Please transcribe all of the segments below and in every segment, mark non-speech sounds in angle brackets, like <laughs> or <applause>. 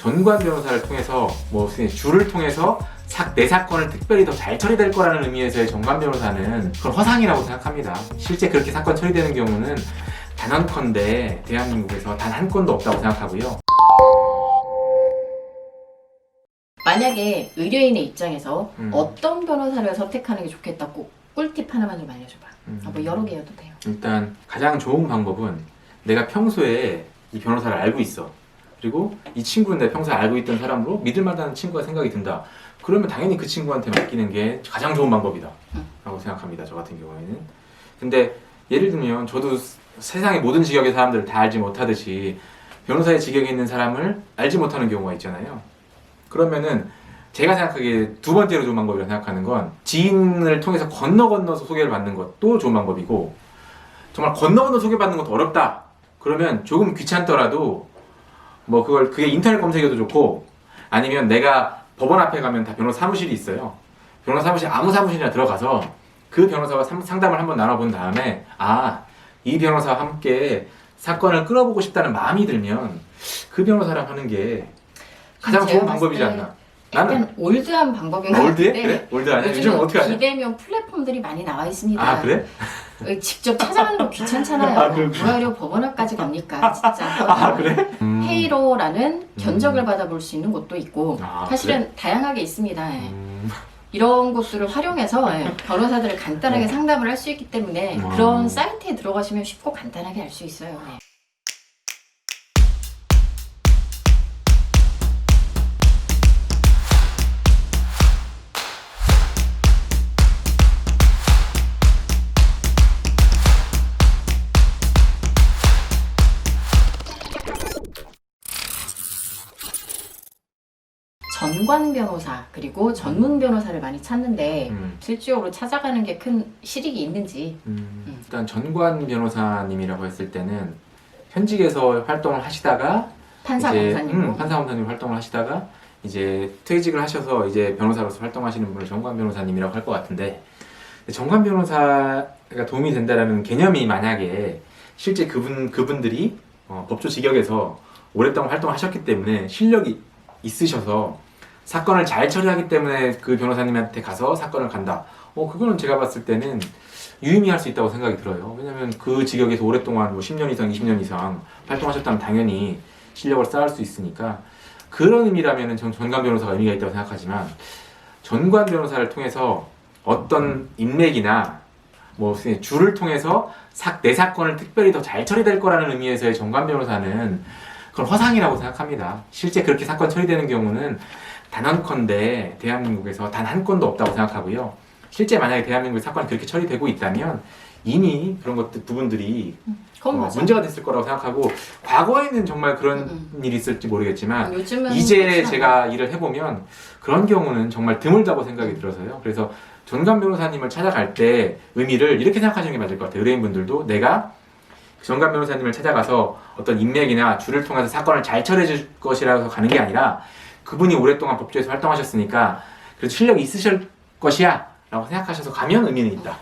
전관 변호사를 통해서 뭐 줄을 통해서 사- 내 사건을 특별히 더 잘 처리될 거라는 의미에서의 전관 변호사는 그건 허상이라고 생각합니다. 실제 그렇게 사건 처리되는 경우는 단언컨대 대한민국에서 단 한 건도 없다고 생각하고요. 만약에 의뢰인의 입장에서 음. 어떤 변호사를 선택하는 게 좋겠다 꼭 꿀팁 하나만 좀 알려줘봐. 음. 아, 뭐 여러 개여도 돼요. 일단 가장 좋은 방법은 내가 평소에 이 변호사를 알고 있어. 그리고 이 친구는 내 평소에 알고 있던 사람으로 믿을 만한 친구가 생각이 든다. 그러면 당연히 그 친구한테 맡기는 게 가장 좋은 방법이다. 음. 라고 생각합니다. 저 같은 경우에는. 근데 예를 들면 저도 세상의 모든 직역의 사람들을 다 알지 못하듯이 변호사의 직역에 있는 사람을 알지 못하는 경우가 있잖아요. 그러면은 제가 생각하기에 두 번째로 좋은 방법이라고 생각하는 건 지인을 통해서 건너 건너서 소개를 받는 것도 좋은 방법이고 정말 건너 건너 소개받는 것도 어렵다. 그러면 조금 귀찮더라도 뭐 그걸 그게 인터넷 검색해도 좋고 아니면 내가 법원 앞에 가면 다 변호사 사무실이 있어요. 변호사 사무실 아무 사무실이나 들어가서 그 변호사와 상- 상담을 한번 나눠본 다음에 아 이 변호사와 함께 사건을 끌어보고 싶다는 마음이 들면 그 변호사랑 하는 게 가장 좋은 방법이지 때 않나. 나는 올드한 방법인 것 올드해? 같은데 그래? 올드 아니야? 요즘 어떻게 하냐? 비대면 플랫폼들이 많이 나와 있습니다. 아 그래? 직접 찾아가는 거 귀찮잖아요. 아. 뭐하려 법원 앞까지 갑니까? 진짜. 아 그래? 음. 헤이로라는 견적을 받아볼 수 있는 곳도 있고 아, 사실은 다양하게 있습니다. 예. 음. 이런 곳들을 활용해서 예, 변호사들을 간단하게 상담을 할 수 있기 때문에 어. 그런 사이트에 들어가시면 쉽고 간단하게 알 수 있어요. 예. 전관 변호사 그리고 전문 변호사를 많이 찾는데 음. 실질적으로 찾아가는 게 큰 실익이 있는지. 음, 일단 전관 변호사님이라고 했을 때는 현직에서 활동을 하시다가 판사 이제, 검사님 음, 판사 검사님 활동을 하시다가 이제 퇴직을 하셔서 이제 변호사로서 활동하시는 분을 전관 변호사님이라고 할 것 같은데 전관 변호사가 도움이 된다라는 개념이 만약에 실제 그분 그분들이 어, 법조 직역에서 오랫동안 활동하셨기 때문에 실력이 있으셔서 사건을 잘 처리하기 때문에 그 변호사님한테 가서 사건을 간다. 어 그거는 제가 봤을 때는 유의미할 수 있다고 생각이 들어요. 왜냐하면 그 직역에서 오랫동안 뭐 10년 이상, 20년 이상 활동하셨다면 당연히 실력을 쌓을 수 있으니까 그런 의미라면은 전 전관 변호사가 의미가 있다고 생각하지만 전관 변호사를 통해서 어떤 인맥이나 뭐 줄을 통해서 사- 내 사건을 특별히 더 잘 처리될 거라는 의미에서의 전관 변호사는 그건 허상이라고 생각합니다. 실제 그렇게 사건 처리되는 경우는 단언컨대 대한민국에서 단 한 건도 없다고 생각하고요. 실제 만약에 대한민국에 사건이 그렇게 처리되고 있다면 이미 그런 것들 부분들이 그건 어. 문제가 됐을 거라고 생각하고 과거에는 정말 그런 음, 일이 있을지 모르겠지만 요즘은 이제. 제가 일을 해보면 그런 경우는 정말 드물다고 생각이 들어서요. 그래서 전관 변호사님을 찾아갈 때 의미를 이렇게 생각하시는 게 맞을 것 같아요. 의뢰인분들도 내가 전관 변호사님을 찾아가서 어떤 인맥이나 줄을 통해서 사건을 잘 처리해 줄 것이라서 가는 게 아니라 그분이 오랫동안 법조에서 활동하셨으니까 그래도 실력이 있으실 것이야 라고 생각하셔서 가면 의미는 있다.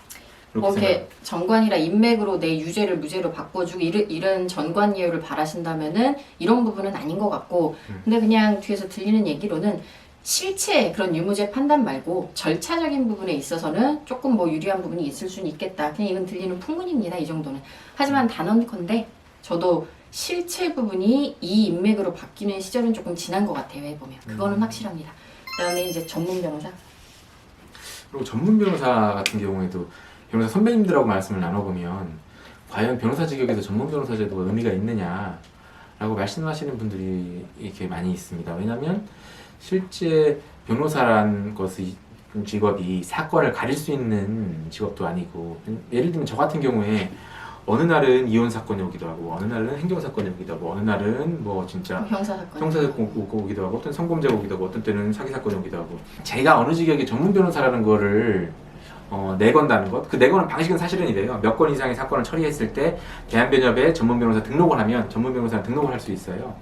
뭐. 이렇게 전관이라 인맥으로 내 유죄를 무죄로 바꿔주고 이런, 이런 전관 예우를 바라신다면은 이런 부분은 아닌 것 같고 음. 근데 그냥 뒤에서 들리는 얘기로는 실체 그런 유무죄 판단 말고 절차적인 부분에 있어서는 조금 뭐 유리한 부분이 있을 수는 있겠다. 그냥 이건 들리는 풍문입니다. 이 정도는. 하지만 음. 단언컨대 저도 실체 부분이 이 인맥으로 바뀌는 시절은 조금 지난 것 같아요. 해보면 그거는 음. 확실합니다. 그다음에 이제 전문 변호사. 그리고 전문 변호사 같은 경우에도 변호사 선배님들하고 말씀을 나눠보면 과연 변호사 직역에서 전문 변호사 제도가 의미가 있느냐라고 말씀하시는 분들이 이렇게 많이 있습니다. 왜냐하면 실제 변호사란 것이 직업이 사건을 가릴 수 있는 직업도 아니고 예를 들면 저 같은 경우에 어느 날은 이혼 사건이 오기도 하고 어느 날은 행정 사건이 오기도 하고 어느 날은 뭐 진짜 형사 사건. 형사 사건 오기도 하고 어떤 성범죄가 오기도 하고 어떤 때는 사기 사건이 오기도 하고 제가 어느 직역의 전문 변호사라는 거를 어, 내건다는 것. 그 내거는 방식은 사실은 이래요. 몇 건 이상의 사건을 처리했을 때 대한변협에 전문 변호사 등록을 하면 전문 변호사 등록을 할 수 있어요.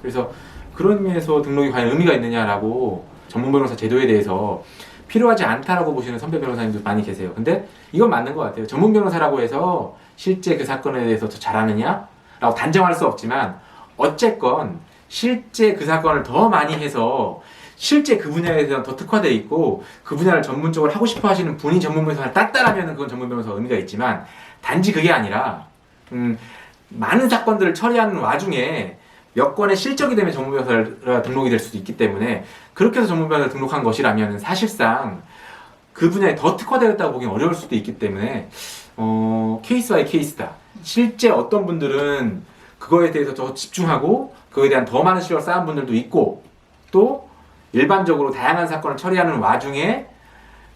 그래서 그런 의미에서 등록이 과연 의미가 있느냐라고 전문 변호사 제도에 대해서 필요하지 않다라고 보시는 선배 변호사님도 많이 계세요. 근데 이건 맞는 것 같아요. 전문 변호사라고 해서 실제 그 사건에 대해서 더 잘하느냐라고 단정할 수 없지만 어쨌건 실제 그 사건을 더 많이 해서 실제 그 분야에 대해서 더 특화되어 있고 그 분야를 전문적으로 하고 싶어 하시는 분이 전문 변호사를 땄다라면 그건 전문 변호사 의미가 있지만 단지 그게 아니라 음, 많은 사건들을 처리하는 와중에 몇 건의 실적이 되면 전문 변호사가 등록이 될 수도 있기 때문에 그렇게 해서 전문 변호사를 등록한 것이라면 사실상 그 분야에 더 특화되었다고 보기 어려울 수도 있기 때문에 어, 케이스 바이 케이스다. 실제 어떤 분들은 그거에 대해서 더 집중하고 그거에 대한 더 많은 실력을 쌓은 분들도 있고 또 일반적으로 다양한 사건을 처리하는 와중에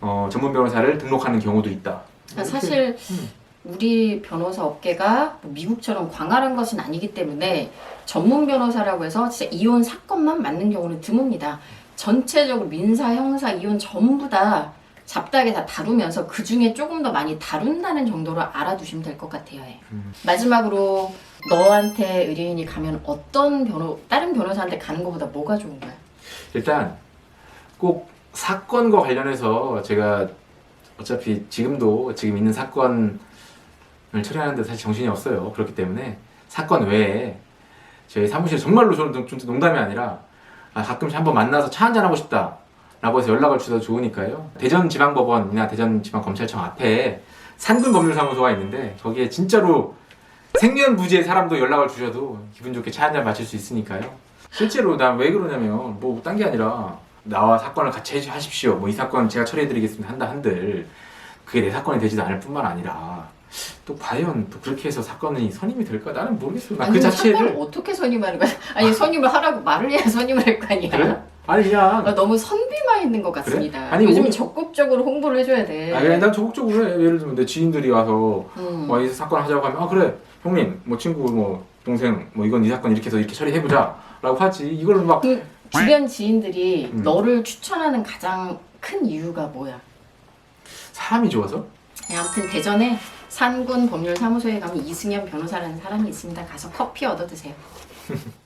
어, 전문 변호사를 등록하는 경우도 있다. 그러니까 사실 음. 우리 변호사 업계가 뭐 미국처럼 광활한 것은 아니기 때문에 전문 변호사라고 해서 진짜 이혼 사건만 맞는 경우는 드뭅니다. 전체적으로 민사, 형사, 이혼 전부 다 잡다하게 다 다루면서 그 중에 조금 더 많이 다룬다는 정도로 알아두시면 될 것 같아요. 예. 음. 마지막으로 너한테 의뢰인이 가면 어떤 변호 다른 변호사한테 가는 것보다 뭐가 좋은 거야? 일단 꼭 사건과 관련해서 제가 어차피 지금도 지금 있는 사건을 처리하는데 사실 정신이 없어요. 그렇기 때문에 사건 외에 저희 사무실 정말로 저는 농- 농담이 아니라 아, 가끔씩 한번 만나서 차 한잔 하고 싶다. 라고 해서 연락을 주셔도 좋으니까요. 대전지방법원이나 대전지방검찰청 앞에 산군법률사무소가 있는데 거기에 진짜로 생년부지의 사람도 연락을 주셔도 기분 좋게 차 한잔 마실 수 있으니까요. 실제로 나왜 그러냐면 뭐 딴 게 아니라 나와 사건을 같이 해- 하십시오. 뭐 이 사건 제가 처리해드리겠습니다. 한다 한들 그게 내 사건이 되지도 않을 뿐만 아니라 또 과연 또 그렇게 해서 사건이 선임이 될까 나는 모르겠어요. 나그 아니, 자체를 어떻게 선임하는 거야? 아니 선임을 하라고 말을 해야 선임을 할 거 아니야. 그래? 아니 그냥 아, 너무 선비만 있는 것 같습니다. 아니, 요즘 오늘- 적극적으로 홍보를 해줘야 돼. 아 그냥 난 적극적으로 해. 예를 들면 내 지인들이 와서 음. 뭐 이 사건 하자고 하면 아 그래 형님 뭐 친구 뭐 동생 뭐 이건 이 사건 이렇게 해서 이렇게 처리해보자라고 하지 이걸 막 그 주변 지인들이 음. 너를 추천하는 가장 큰 이유가 뭐야? 사람이 좋아서 네, 아무튼 대전에 산군 법률사무소에 가면 이승현 변호사라는 사람이 있습니다. 가서 커피 얻어 드세요. <laughs>